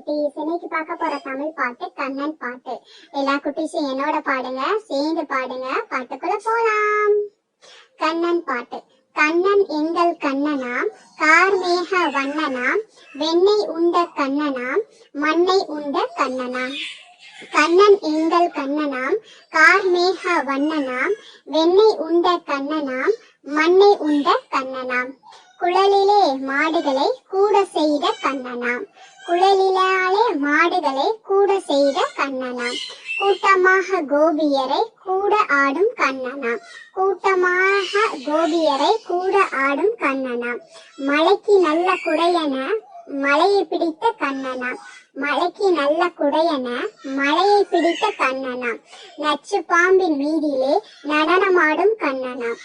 குட்டீஸ் இன்னைக்கு பார்க்க போற தமிழ் பாட்டு கண்ணன் பாட்டு. எல்லா குட்டீஸும் என்னோட பாடுங்க சேர்ந்து பாடுங்க பாட்டுக்குள்ள போலாம். கண்ணன் பாட்டு. கண்ணன் எங்கள் கண்ணனாம் கார்மேக வண்ணனாம் வெண்ணெய் உண்ட கண்ணனாம் மண்ணை உண்ட கண்ணனாம். கண்ணன் எங்கள் கண்ணனாம் கார்மேக வண்ணனாம் வெண்ணெய் உண்ட கண்ணனாம் மண்ணை உண்ட கண்ணனாம். குழலிலே மாடுகளை கூட செய்த கண்ணனாம். குழலிலாலே மாடுகளை கூட செய்த கண்ணனாம். கூட்டமாக கோபியரை கூட ஆடும் கண்ணனாம். கூட்டமாக கோபியரை கூட ஆடும் கண்ணனாம். மலைக்கு நல்ல குடையன மலையை பிடித்த கண்ணனாம். மலைக்கு நல்ல குடையன மலையை பிடித்த கண்ணனாம். நச்சு பாம்பின் மீதிலே நடனமாடும் கண்ணனாம்.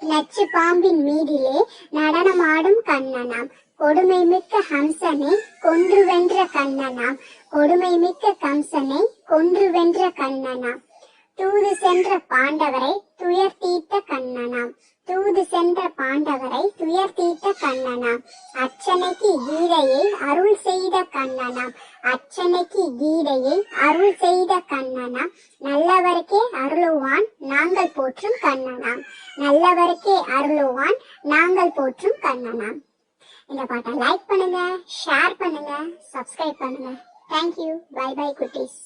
நச்சு பாம்பின் மீதிலே நடனமாடும் கண்ணனாம். கொடுமை மிக்க ஹம்சனை கொன்று வென்ற கண்ணனாம். கொடுமை மிக்க கம்சனை கொன்று வென்ற கண்ணனாம். தூது சென்ற பாண்டவரை துயர் தீர்த்த கண்ணனாம் தூது சென்ற பாண்டவரை துயர் தீர்த்த கண்ணனாம். அச்சனைக்கு கீதையை அருள் செய்த கண்ணனாம். அச்சனைக்கு கீதையை அருள் செய்த கண்ணனாம். நல்லவருக்கே அருளுவான் நாங்கள் போற்றும் கண்ணனாம். நல்லவருக்கே அருளுவான் நாங்கள் போற்றும் கண்ணனாம். இந்த பாட்டை லைக் பண்ணுங்க ஷேர் பண்ணுங்க சப்ஸ்கிரைப் பண்ணுங்க. தேங்க்யூ பை பை குட்டீஸ்.